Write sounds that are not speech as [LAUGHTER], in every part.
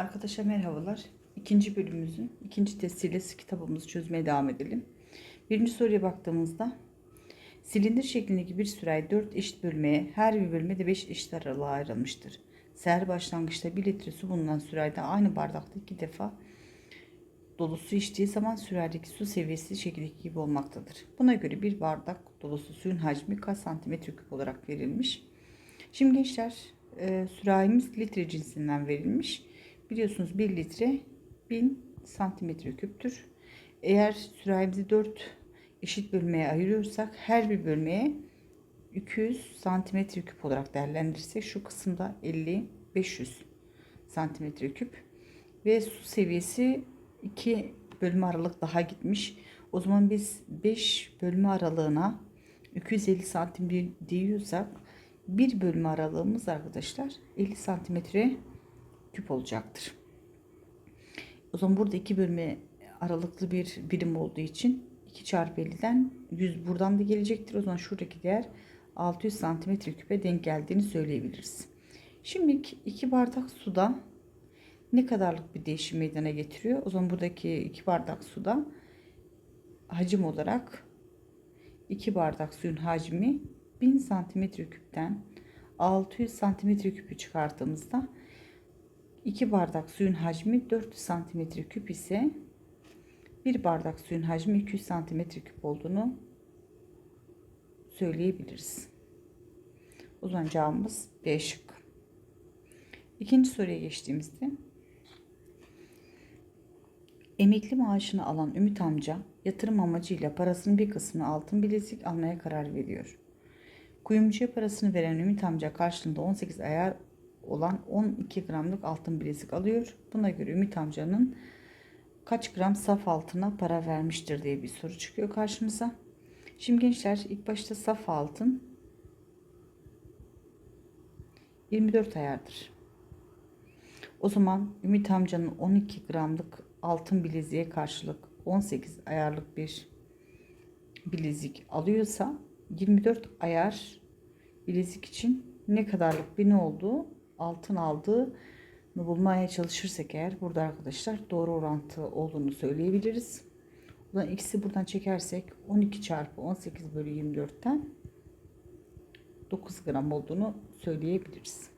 Arkadaşlar merhabalar. İkinci bölümümüzün ikinci testiyle kitabımızı çözmeye devam edelim. Birinci soruya baktığımızda silindir şeklindeki bir sürahi 4 eşit bölmeye her bir bölme de 5 eşit aralığa ayrılmıştır. Seher başlangıçta 1 litre su bulunan sürahide aynı bardakta iki defa dolusu içtiği zaman sürahideki su seviyesi şekildeki gibi olmaktadır. Buna göre bir bardak dolusu suyun hacmi kaç santimetre küp olarak verilmiş. Şimdi gençler e, sürahimiz litre cinsinden verilmiş. Biliyorsunuz 1 litre 1000 santimetre küptür. Eğer sürahimizi 4 eşit bölmeye ayırıyorsak her bir bölmeye 200 santimetre küp olarak değerlendirirsek şu kısımda 50 500 santimetre küp ve su seviyesi 2 bölme aralık daha gitmiş. O zaman biz 5 bölme aralığına 250 santim diyorsak bir bölme aralığımız arkadaşlar 50 santimetre küp olacaktır. O zaman burada iki bölme aralıklı bir birim olduğu için 2 çarpı 50'den 100 buradan da gelecektir. O zaman şuradaki değer 600 santimetre küpe denk geldiğini söyleyebiliriz. Şimdi iki bardak suda ne kadarlık bir değişim meydana getiriyor? O zaman buradaki iki bardak suda hacim olarak iki bardak suyun hacmi 1000 santimetre küpten 600 santimetre küpü çıkarttığımızda 2 bardak suyun hacmi 400 santimetre küp ise bir bardak suyun hacmi 200 santimetre küp olduğunu söyleyebiliriz. O zaman B şıkkı. İkinci soruya geçtiğimizde emekli maaşını alan Ümit amca yatırım amacıyla parasının bir kısmını altın bilezik almaya karar veriyor. Kuyumcuya parasını veren Ümit amca karşılığında 18 ayar olan 12 gramlık altın bilezik alıyor. Buna göre Ümit amcanın kaç gram saf altına para vermiştir diye bir soru çıkıyor karşımıza. Şimdi gençler ilk başta saf altın 24 ayardır. O zaman Ümit amcanın 12 gramlık altın bileziğe karşılık 18 ayarlık bir bilezik alıyorsa 24 ayar bilezik için ne kadarlık bir ne olduğu altın aldığı bulmaya çalışırsak eğer burada arkadaşlar doğru orantı olduğunu söyleyebiliriz. Zaman ikisi buradan çekersek 12 çarpı 18 bölü 24'ten 9 gram olduğunu söyleyebiliriz.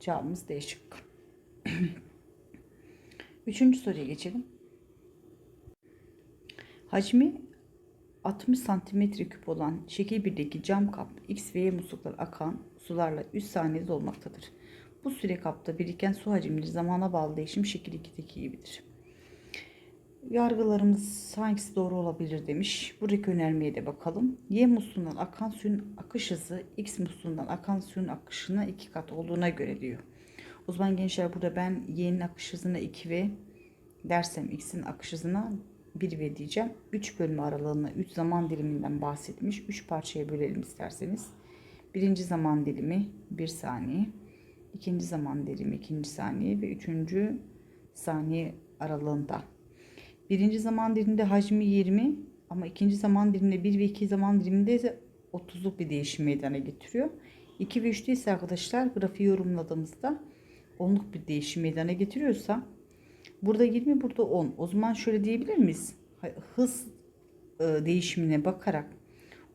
Cevabımız D şıkkı. [CLEARS THROAT] Üçüncü soruya geçelim. Hacmi 60 santimetre küp olan şekil birdeki cam kap X ve Y musluklar akan sularla 3 saniyede olmaktadır. Bu süre kapta biriken su hacimleri zamana bağlı değişim şekil 2'deki gibidir. Yargılarımız hangisi doğru olabilir demiş. Buradaki önermeye de bakalım. Y musluğundan akan suyun akış hızı X musluğundan akan suyun akışına 2 kat olduğuna göre diyor. O zaman gençler burada ben Y'nin akış hızına 2 ve dersem X'in akış hızına 1 ve diyeceğim. 3 bölme aralığına 3 zaman diliminden bahsetmiş. 3 parçaya bölelim isterseniz. Birinci zaman dilimi 1 saniye. İkinci zaman dilimi 2. saniye ve 3. saniye aralığında. Birinci zaman diliminde hacmi 20 ama ikinci zaman diliminde 1 ve 2 zaman diliminde ise 30'luk bir değişim meydana getiriyor. 2 ve 3'te ise arkadaşlar grafiği yorumladığımızda 10'luk bir değişim meydana getiriyorsa burada 20 burada 10. O zaman şöyle diyebilir miyiz? Hız e, değişimine bakarak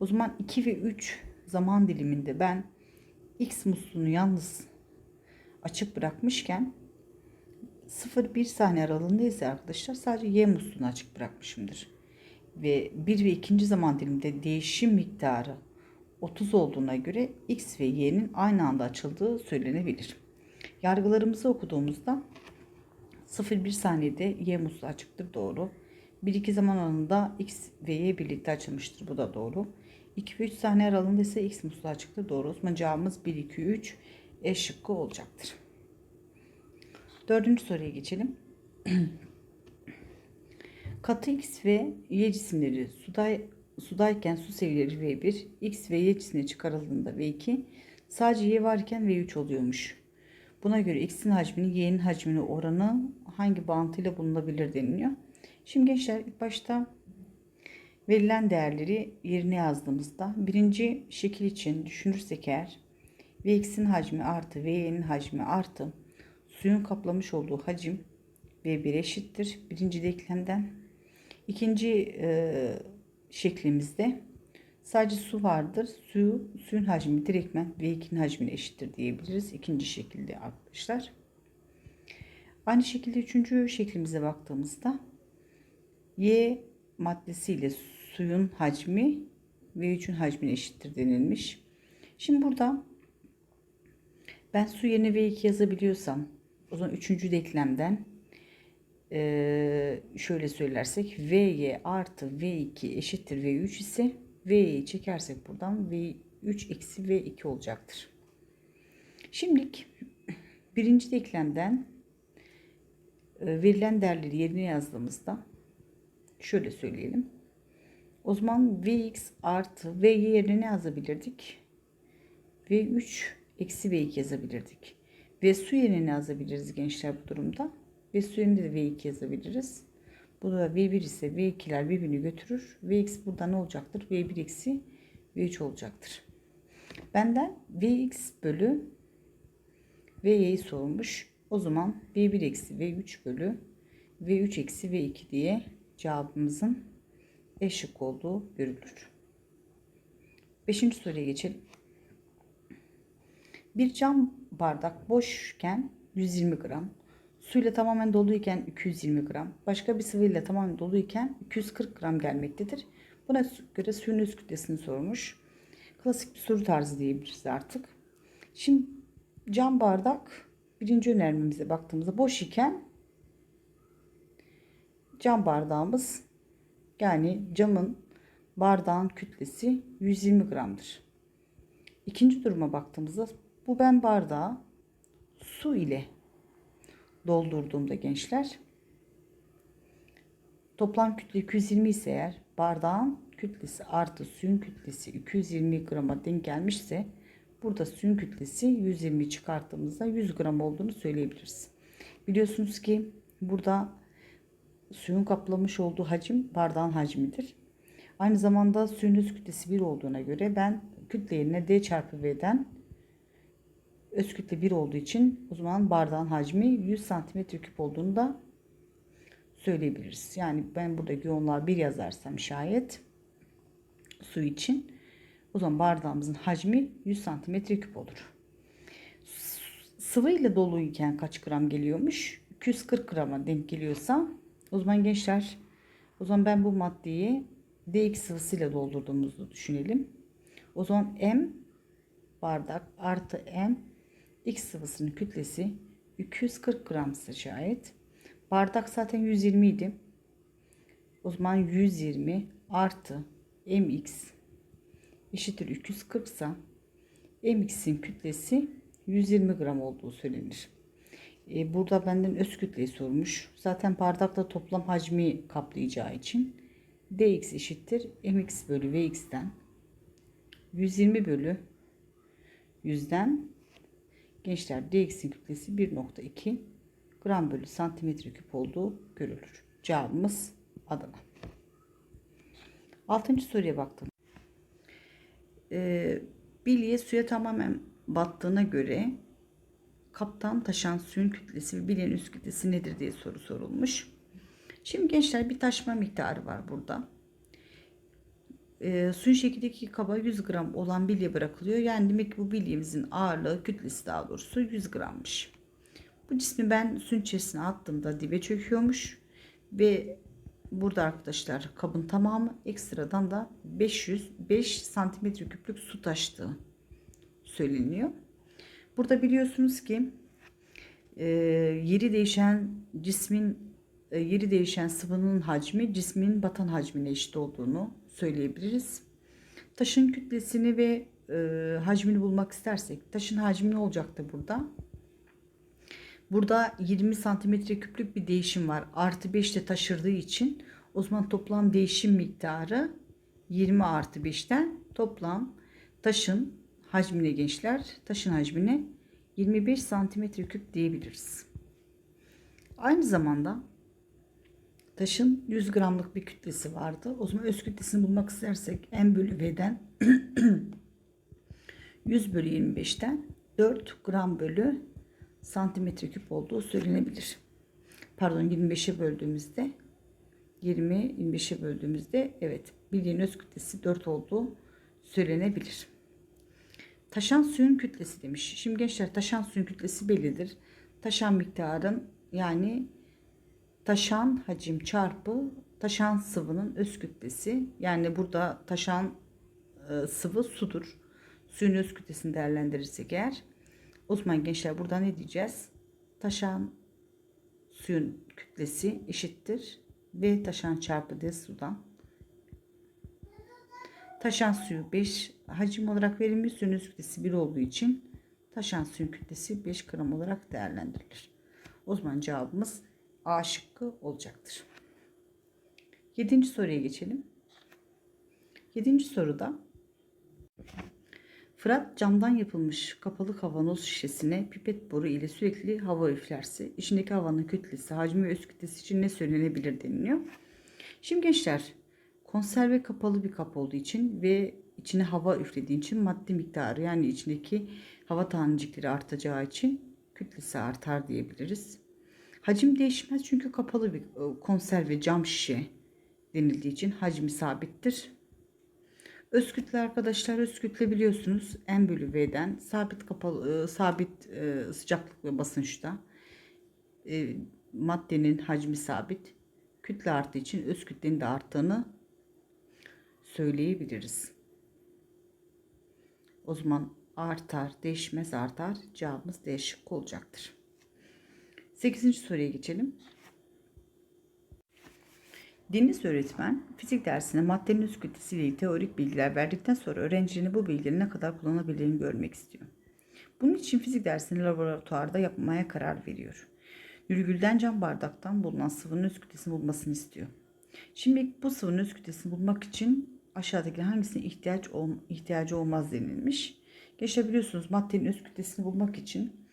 o zaman 2 ve 3 zaman diliminde ben X musluğunu yalnız açık bırakmışken 0-1 saniye aralığında ise arkadaşlar sadece Y musluğunu açık bırakmışımdır. Ve 1 ve 2. zaman diliminde değişim miktarı 30 olduğuna göre X ve Y'nin aynı anda açıldığı söylenebilir. Yargılarımızı okuduğumuzda 0-1 saniyede Y musluğu açıktır doğru. 1-2 zaman aralığında X ve Y birlikte açılmıştır bu da doğru. 2 ve 3 saniye aralığında ise X musluğu açıktır doğru. O zaman cevabımız 1, 2, 3 E şıkkı olacaktır. Dördüncü soruya geçelim. [CLEARS THROAT] Katı X ve Y cisimleri suda, sudayken su seviyeleri V1, X ve Y cisimleri çıkarıldığında V2, sadece Y varken V3 oluyormuş. Buna göre X'in hacminin Y'nin hacmine oranı hangi bağıntıyla bulunabilir deniliyor. Şimdi gençler ilk başta verilen değerleri yerine yazdığımızda birinci şekil için düşünürsek eğer Vx'in hacmi artı Vy'nin hacmi artı suyun kaplamış olduğu hacim V1 eşittir. Birinci denklemden. İkinci e, şeklimizde sadece su vardır. Suyu, suyun hacmi direktmen V2'nin hacmine eşittir diyebiliriz. İkinci şekilde arkadaşlar. Aynı şekilde üçüncü şeklimize baktığımızda Y maddesiyle suyun hacmi V3'ün hacmine eşittir denilmiş. Şimdi burada ben su yerine V2 yazabiliyorsam o zaman üçüncü denklemden e, şöyle söylersek Vy artı V2 eşittir V3 ise V'yi çekersek buradan V3 eksi V2 olacaktır. Şimdilik birinci denklemden e, verilen değerleri yerine yazdığımızda şöyle söyleyelim. O zaman Vx artı V yerine ne yazabilirdik? V3 eksi V2 yazabilirdik. Ve su yerine ne yazabiliriz gençler bu durumda? Ve su yerine de V2 yazabiliriz. Bu da V1 ise V2'ler birbirini götürür. Vx burada ne olacaktır? V1 eksi V3 olacaktır. Benden Vx bölü Vy'yi sormuş. O zaman V1 eksi V3 bölü V3 eksi V2 diye cevabımızın E şık olduğu görülür. Beşinci soruya geçelim. Bir cam bardak boşken 120 gram, suyla tamamen doluyken 220 gram, başka bir sıvıyla tamamen doluyken 240 gram gelmektedir. Buna göre suyun öz kütlesini sormuş. Klasik bir soru tarzı diyebiliriz artık. Şimdi cam bardak birinci önermemize baktığımızda boş iken cam bardağımız yani camın bardağın kütlesi 120 gramdır. İkinci duruma baktığımızda bu ben bardağı su ile doldurduğumda gençler toplam kütle 220 ise eğer bardağın kütlesi artı suyun kütlesi 220 grama denk gelmişse burada suyun kütlesi 120 çıkarttığımızda 100 gram olduğunu söyleyebiliriz. Biliyorsunuz ki burada suyun kaplamış olduğu hacim bardağın hacmidir. Aynı zamanda suyun öz kütlesi 1 olduğuna göre ben kütle yerine D çarpı V'den öz kütle 1 olduğu için o zaman bardağın hacmi 100 santimetre küp olduğunu da söyleyebiliriz. Yani ben burada yoğunluğa 1 yazarsam şayet su için o zaman bardağımızın hacmi 100 santimetre küp olur. Sıvı ile doluyken kaç gram geliyormuş? 240 grama denk geliyorsa o zaman gençler o zaman ben bu maddeyi DX sıvısıyla doldurduğumuzu düşünelim. O zaman M bardak artı M X sıvısının kütlesi 240 gramsa şayet. Bardak zaten 120 idi. O zaman 120 artı mx eşittir 240 ise mx'in kütlesi 120 gram olduğu söylenir. E, burada benden öz kütleyi sormuş. Zaten bardakta toplam hacmi kaplayacağı için dx eşittir mx bölü vx'ten 120 bölü 100'den gençler dx'in kütlesi 1.2 gram bölü santimetre küp olduğu görülür. Cevabımız Adana. Altıncı soruya baktım. Ee, bilye suya tamamen battığına göre kaptan taşan suyun kütlesi ve bilyenin üst kütlesi nedir diye soru sorulmuş. Şimdi gençler bir taşma miktarı var burada. Ee, suyun şekildeki kaba 100 gram olan bilye bırakılıyor. Yani demek ki bu bilyemizin ağırlığı kütlesi daha doğrusu 100 grammış. Bu cismi ben suyun içerisine attığımda dibe çöküyormuş. Ve burada arkadaşlar kabın tamamı ekstradan da 505 santimetre küplük su taştığı söyleniyor. Burada biliyorsunuz ki e, yeri değişen cismin e, yeri değişen sıvının hacmi cismin batan hacmine eşit olduğunu söyleyebiliriz. Taşın kütlesini ve e, hacmini bulmak istersek taşın hacmi ne olacaktı burada? Burada 20 santimetre küplük bir değişim var. Artı 5 de taşırdığı için o zaman toplam değişim miktarı 20 artı 5'ten toplam taşın hacmine gençler taşın hacmine 25 santimetre küp diyebiliriz. Aynı zamanda taşın 100 gramlık bir kütlesi vardı. O zaman öz kütlesini bulmak istersek m bölü v'den [CLEARS THROAT] 100 bölü 25'ten 4 gram bölü santimetre küp olduğu söylenebilir. Pardon 25'e böldüğümüzde 20 25'e böldüğümüzde evet bildiğin öz kütlesi 4 olduğu söylenebilir. Taşan suyun kütlesi demiş. Şimdi gençler taşan suyun kütlesi bellidir. Taşan miktarın yani taşan hacim çarpı taşan sıvının öz kütlesi. Yani burada taşan e, sıvı sudur. Suyun öz kütlesini değerlendirirsek eğer o zaman gençler burada ne diyeceğiz? Taşan suyun kütlesi eşittir V taşan çarpı D sudan. Taşan suyu 5 hacim olarak verilmiş suyun öz kütlesi 1 olduğu için taşan suyun kütlesi 5 gram olarak değerlendirilir. O zaman cevabımız A şıkkı olacaktır. Yedinci soruya geçelim. Yedinci soruda Fırat camdan yapılmış kapalı kavanoz şişesine pipet boru ile sürekli hava üflerse içindeki havanın kütlesi, hacmi ve öz kütlesi için ne söylenebilir deniliyor. Şimdi gençler konserve kapalı bir kap olduğu için ve içine hava üflediği için madde miktarı yani içindeki hava tanecikleri artacağı için kütlesi artar diyebiliriz. Hacim değişmez çünkü kapalı bir e, konserve cam şişe denildiği için hacmi sabittir. Öz kütle arkadaşlar öz kütle biliyorsunuz M bölü V'den sabit kapalı e, sabit e, sıcaklık ve basınçta maddenin hacmi sabit. Kütle arttığı için öz kütlenin de arttığını söyleyebiliriz. O zaman artar, değişmez artar. Cevabımız D şıkkı olacaktır. 8. soruya geçelim. Deniz öğretmen fizik dersine maddenin öz kütlesiyle ilgili teorik bilgiler verdikten sonra öğrencinin bu bilgileri ne kadar kullanabildiğini görmek istiyor. Bunun için fizik dersini laboratuvarda yapmaya karar veriyor. Nürgülden cam bardaktan bulunan sıvının öz kütlesini bulmasını istiyor. Şimdi bu sıvının öz kütlesini bulmak için aşağıdaki hangisine ihtiyaç ol, ihtiyacı olmaz denilmiş. Geçebiliyorsunuz maddenin öz kütlesini bulmak için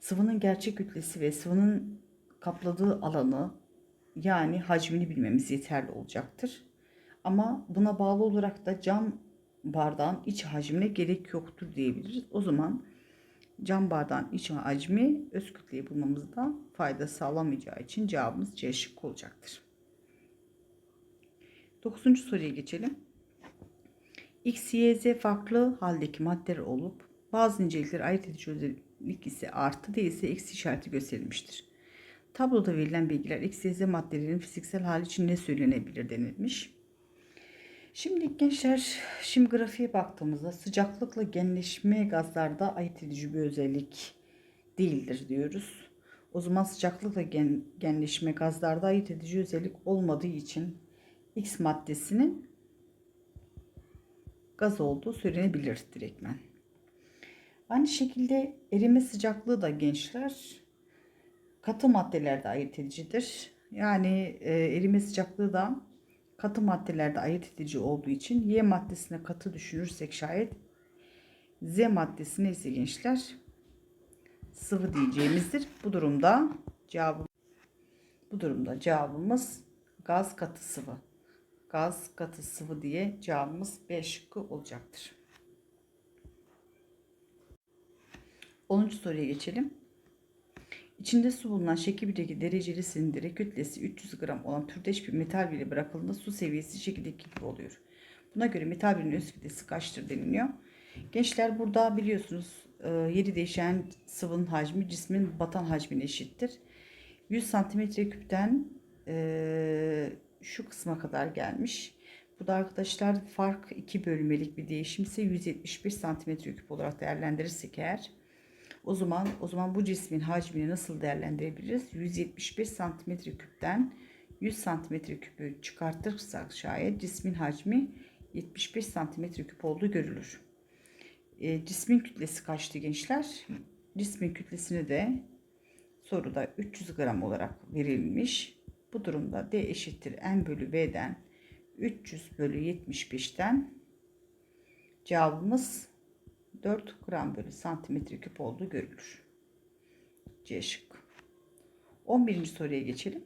sıvının gerçek kütlesi ve sıvının kapladığı alanı yani hacmini bilmemiz yeterli olacaktır. Ama buna bağlı olarak da cam bardağın iç hacmine gerek yoktur diyebiliriz. O zaman cam bardağın iç hacmi öz kütleyi bulmamızda fayda sağlamayacağı için cevabımız C şıkkı olacaktır. Dokuzuncu soruya geçelim. X, Y, Z farklı haldeki maddeler olup bazı nicelikleri ayırt edici ise artı değilse eksi işareti gösterilmiştir. Tabloda verilen bilgiler X, Y, maddelerin fiziksel hali için ne söylenebilir denilmiş. Şimdi gençler, şimdi grafiğe baktığımızda sıcaklıkla genleşme gazlarda ayırt edici bir özellik değildir diyoruz. O zaman sıcaklıkla gen, genleşme gazlarda ayırt edici özellik olmadığı için X maddesinin gaz olduğu söylenebilir direktmen. Aynı şekilde erime sıcaklığı da gençler katı maddelerde ayırt edicidir. Yani e, erime sıcaklığı da katı maddelerde ayırt edici olduğu için Y maddesine katı düşünürsek şayet Z maddesine ise gençler sıvı diyeceğimizdir. Bu durumda cevabı bu durumda cevabımız gaz katı sıvı. Gaz katı sıvı diye cevabımız B şıkkı olacaktır. 10. soruya geçelim. İçinde su bulunan şekildeki dereceli silindire kütlesi 300 gram olan türdeş bir metal biri bırakıldığında su seviyesi şekildeki gibi oluyor. Buna göre metal birinin öz kütlesi kaçtır deniliyor. Gençler burada biliyorsunuz e, yeri değişen sıvının hacmi cismin batan hacmine eşittir. 100 santimetre küpten e, şu kısma kadar gelmiş. Bu da arkadaşlar fark 2 bölmelik bir değişim ise 171 santimetre küp olarak değerlendirirsek eğer o zaman o zaman bu cismin hacmini nasıl değerlendirebiliriz? 175 santimetre küpten 100 santimetre küpü çıkartırsak şayet cismin hacmi 75 santimetre küp olduğu görülür. E, cismin kütlesi kaçtı gençler? Cismin kütlesini de soruda 300 gram olarak verilmiş. Bu durumda D eşittir N bölü V'den 300 bölü 75'ten cevabımız 4 gram bölü santimetre küp olduğu görülür. C şık. 11. soruya geçelim.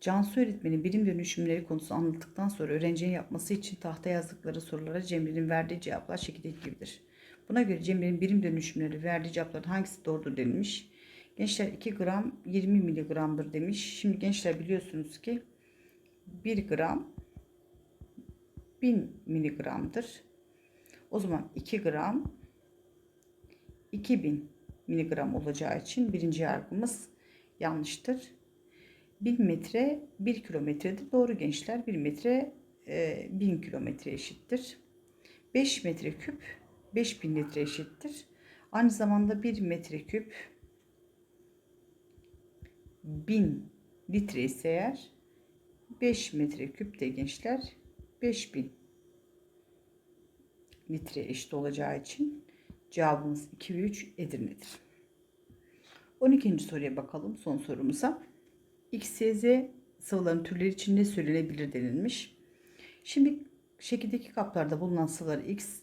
Cansu öğretmenin birim dönüşümleri konusu anlattıktan sonra öğrencinin yapması için tahta yazdıkları sorulara Cemre'nin verdiği cevaplar şekildeki gibidir. Buna göre Cemre'nin birim dönüşümleri verdiği cevapların hangisi doğrudur denilmiş. Gençler 2 gram 20 miligramdır demiş. Şimdi gençler biliyorsunuz ki 1 gram 1000 miligramdır. O zaman 2 gram 2000 miligram olacağı için birinci yargımız yanlıştır. 1000 metre 1 kilometredir. Doğru gençler 1 metre e, 1000 kilometre eşittir. 5 metre küp 5000 litre eşittir. Aynı zamanda 1 metre küp 1000 litre ise eğer 5 metre küp de gençler 5000 litre eşit olacağı için cevabımız 2 ve 3 Edirne'dir. 12. soruya bakalım son sorumuza. X, Y, Z sıvıların türleri için ne söylenebilir denilmiş. Şimdi şekildeki kaplarda bulunan sıvılar X,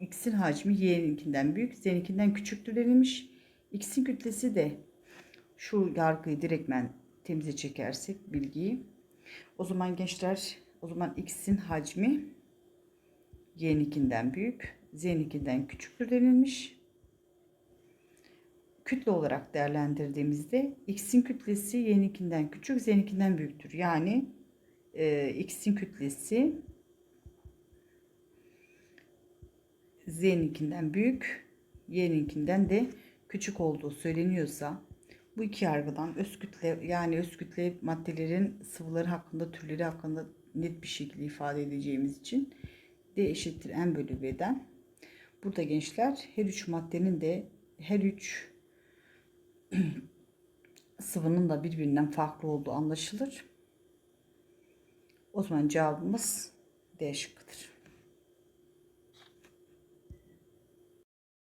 X'in hacmi Y'ninkinden büyük, Z'ninkinden küçüktür denilmiş. X'in kütlesi de şu yargıyı direktmen temize çekersek bilgiyi. O zaman gençler o zaman X'in hacmi Y'ninkinden büyük, Z'ninkinden küçüktür denilmiş. Kütle olarak değerlendirdiğimizde X'in kütlesi Y'ninkinden küçük, Z'ninkinden büyüktür. Yani e, X'in kütlesi Z'ninkinden büyük, Y'ninkinden de küçük olduğu söyleniyorsa bu iki yargıdan öz kütle yani öz kütle maddelerin sıvıları hakkında türleri hakkında net bir şekilde ifade edeceğimiz için D eşittir n bölü V'den. Burada gençler her üç maddenin de her üç [CLEARS THROAT] sıvının da birbirinden farklı olduğu anlaşılır. O zaman cevabımız D şıkkıdır.